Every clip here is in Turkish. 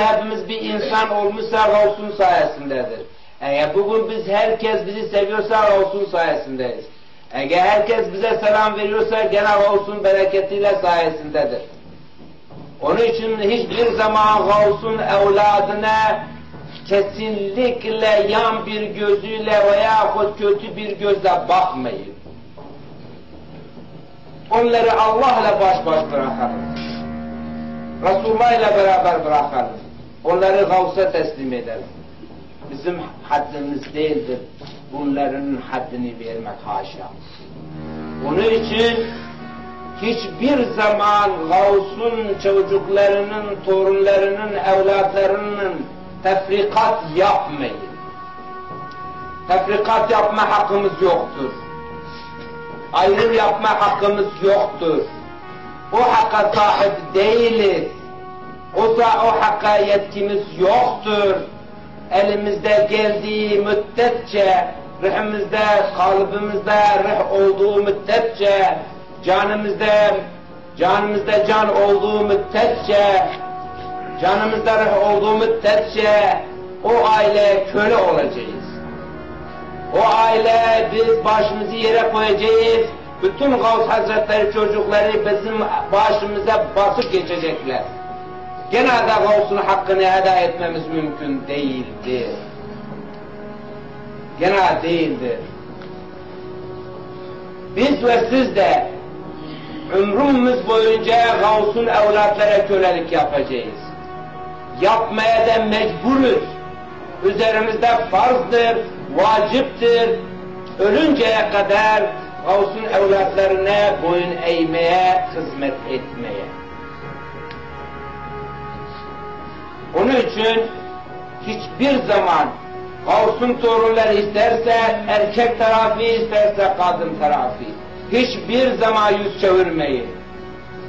hepimiz bir insan olmuşsa Gavs'un sayesindedir. Eğer bugün biz herkes bizi seviyorsa Gavs'un sayesindeyiz. Eğer herkes bize selam veriyorsa gene Gavs'un bereketiyle sayesindedir. Onun için hiçbir zaman Gavs'un evladına kesinlikle yan bir gözüyle veya kötü bir gözle bakmayın. Onları Allah'la baş baş bırakalım. Resulullah ile beraber bırakalım. Onları Gavs'a teslim edelim. Bizim haddimiz değildir. Bunların haddini vermek haşa. Onun için hiçbir zaman Gavs'un çocuklarının, torunlarının, evlatlarının tefrikat yapmayın. Tefrikat yapma hakkımız yoktur. Ayrım yapma hakkımız yoktur. O hakka sahip değiliz. O, o hakka yetkimiz yoktur. Elimizde geldiği müddetçe, ruhumuzda, kalbimizde ruh olduğu müddetçe, canımızda, canımızda can olduğu müddetçe, canımızda ruh olduğu müddetçe o aile köle olacağız. O aile biz başımızı yere koyacağız. Bütün Gavs Hazretleri çocukları bizim başımıza basıp geçecekler. Gene de Gavs'un hakkını eda etmemiz mümkün değildir. Gene değildir. Biz ve siz de ömrümüz boyunca Gavs'un evlatlara kölelik yapacağız. Yapmaya da mecburuz. Üzerimizde farzdır, vaciptir. Ölünceye kadar Gavs'un evlatlarına boyun eğmeye, hizmet etmeye. Onun için hiçbir zaman Gavs'un torunları isterse erkek tarafı isterse kadın tarafı hiçbir zaman yüz çevirmeyin.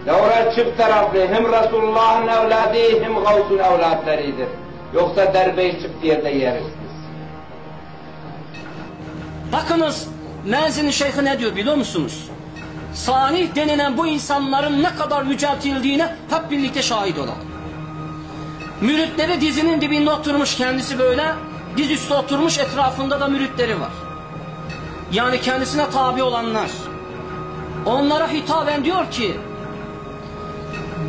Doğru çift taraflı hem Resulullah'ın evladı hem Gavs'un evlatlarıdır. Yoksa derbeyi çift yerde yeriz biz. Bakınız Menzin Şeyh'i ne diyor biliyor musunuz? Salih denilen bu insanların ne kadar yüceltildiğine hep birlikte şahit olalım. Müritleri dizinin dibinde oturmuş kendisi böyle, diz üstü oturmuş etrafında da müritleri var. Yani kendisine tabi olanlar. Onlara hitaben diyor ki,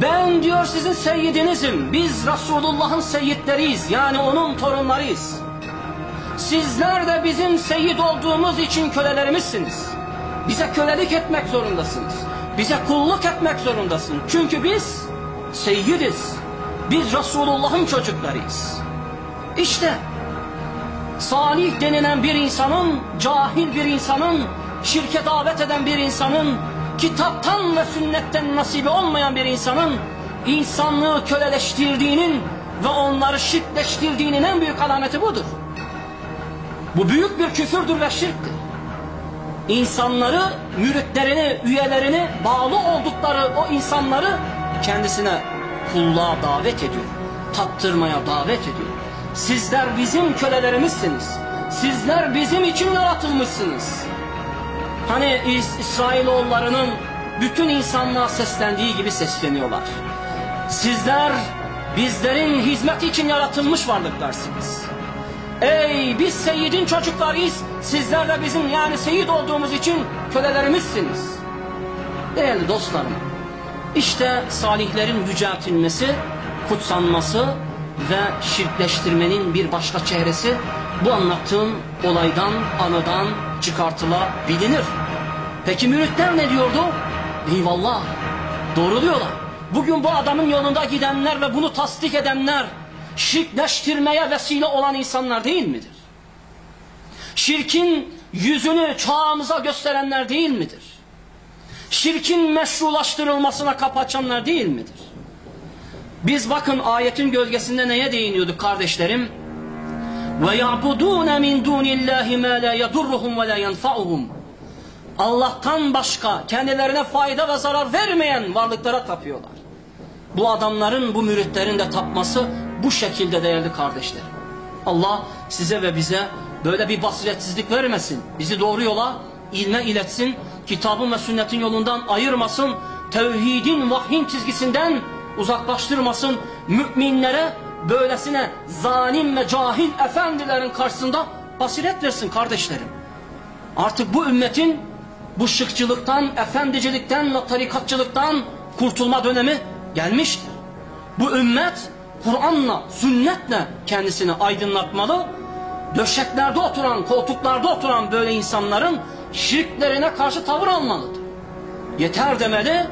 ben diyor sizin seyyidinizim, biz Resulullah'ın seyyidleriyiz, yani onun torunlarıyız. Sizler de bizim seyyid olduğumuz için kölelerimizsiniz. Bize kölelik etmek zorundasınız. Bize kulluk etmek zorundasın. Çünkü biz seyyidiz. Biz Resulullah'ın çocuklarıyız. İşte salih denilen bir insanın, cahil bir insanın, şirke davet eden bir insanın, kitaptan ve sünnetten nasibi olmayan bir insanın insanlığı köleleştirdiğinin ve onları şirkleştirdiğinin en büyük alameti budur. Bu büyük bir küfürdür ve şirktir. İnsanları, müritlerini, üyelerini, bağlı oldukları o insanları kendisine kulluğa davet ediyor. Tattırmaya davet ediyor. Sizler bizim kölelerimizsiniz. Sizler bizim için yaratılmışsınız. Hani İs İsrailoğullarının bütün insanlığa seslendiği gibi sesleniyorlar. Sizler bizlerin hizmeti için yaratılmış varlıklarsınız. Ey biz Seyyid'in çocuklarıyız. Sizler de bizim yani Seyyid olduğumuz için kölelerimizsiniz. Değerli dostlarım. İşte salihlerin yüceltilmesi, kutsanması ve şirkleştirmenin bir başka çehresi bu anlattığım olaydan, anıdan çıkartılabilir. Peki müritler ne diyordu? Eyvallah. Doğru diyorlar. Bugün bu adamın yolunda gidenler ve bunu tasdik edenler şirkleştirmeye vesile olan insanlar değil midir? Şirkin yüzünü çağımıza gösterenler değil midir? Şirkin meşrulaştırılmasına kapı açanlar değil midir? Biz bakın ayetin gölgesinde neye değiniyorduk kardeşlerim? Ve ya'budun min dunillahi ma la yedurruhum ve la yenfa'uhum. Allah'tan başka kendilerine fayda ve zarar vermeyen varlıklara tapıyorlar. Bu adamların, bu müritlerin de tapması bu şekilde değerli kardeşlerim. Allah size ve bize böyle bir basiretsizlik vermesin. Bizi doğru yola, ilme iletsin. Kitabın ve sünnetin yolundan ayırmasın. Tevhidin, vahyin çizgisinden uzaklaştırmasın. Müminlere böylesine zalim ve cahil efendilerin karşısında basiret versin kardeşlerim. Artık bu ümmetin bu şıkçılıktan, efendicilikten ve tarikatçılıktan kurtulma dönemi gelmiştir. Bu ümmet Kur'an'la, sünnetle kendisini aydınlatmalı. Döşeklerde oturan, koltuklarda oturan böyle insanların şirklerine karşı tavır almalıdır. Yeter demeli,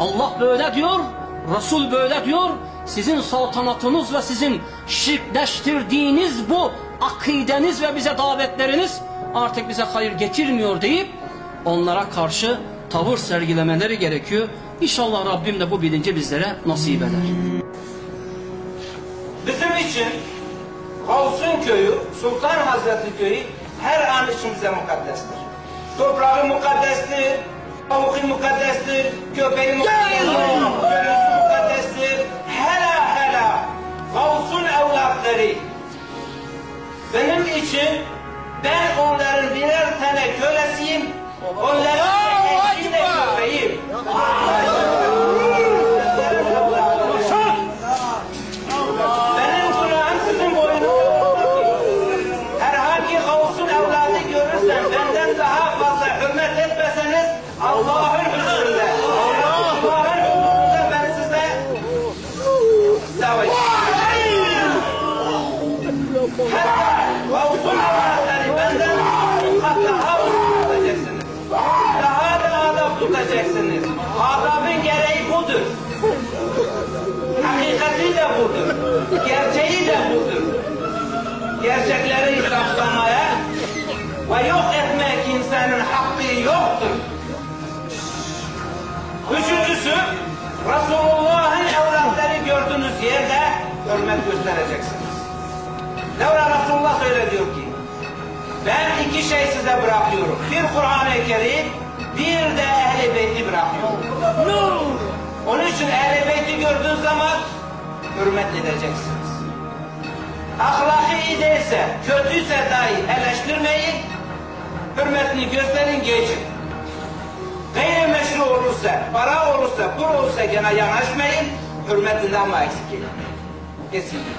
Allah böyle diyor, Resul böyle diyor, sizin saltanatınız ve sizin şirkleştirdiğiniz bu akideniz ve bize davetleriniz artık bize hayır getirmiyor deyip onlara karşı tavır sergilemeleri gerekiyor. İnşallah Rabbim de bu bilinci bizlere nasip eder. Bizim için Kavsun köyü, Sultan Hazretli köyü her an için bize mukaddestir. Toprağı mukaddestir, tavuğu mukaddestir, köpeği mukaddestir, gölüsü mukaddestir. Hela hela Kavsun evlatları benim için ben onların birer tane kölesiyim. Onların eşi de köpeğim. алло Ne var Resulullah öyle diyor ki, ben iki şey size bırakıyorum. Bir Kur'an-ı Kerim, bir de Ehl-i Beyt'i bırakıyorum. Onun için Ehl-i Beyt'i gördüğün zaman hürmet edeceksiniz. Ahlakı iyi değilse, kötüyse dahi eleştirmeyin, hürmetini gösterin, geçin. Gayrimeşru olursa, para olursa, pul olursa gene yanaşmayın, hürmetinden ama eksik edin. Kesinlikle.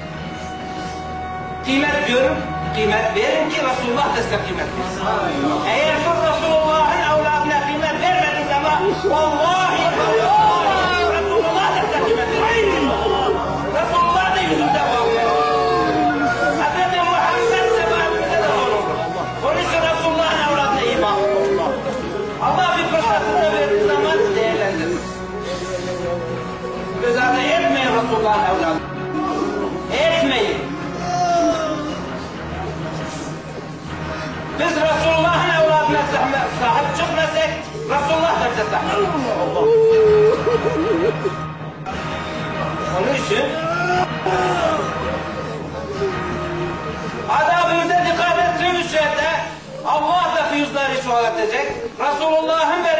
Kıymet diyorum, kıymet verin ki Resulullah da size kıymet versin. Eğer şu Resulullah'ın Bize sahip. Onun için adabımıza dikkat ettiğimiz şeyde Allah da füyüzleri çoğaltacak. Resulullah'ın bereketi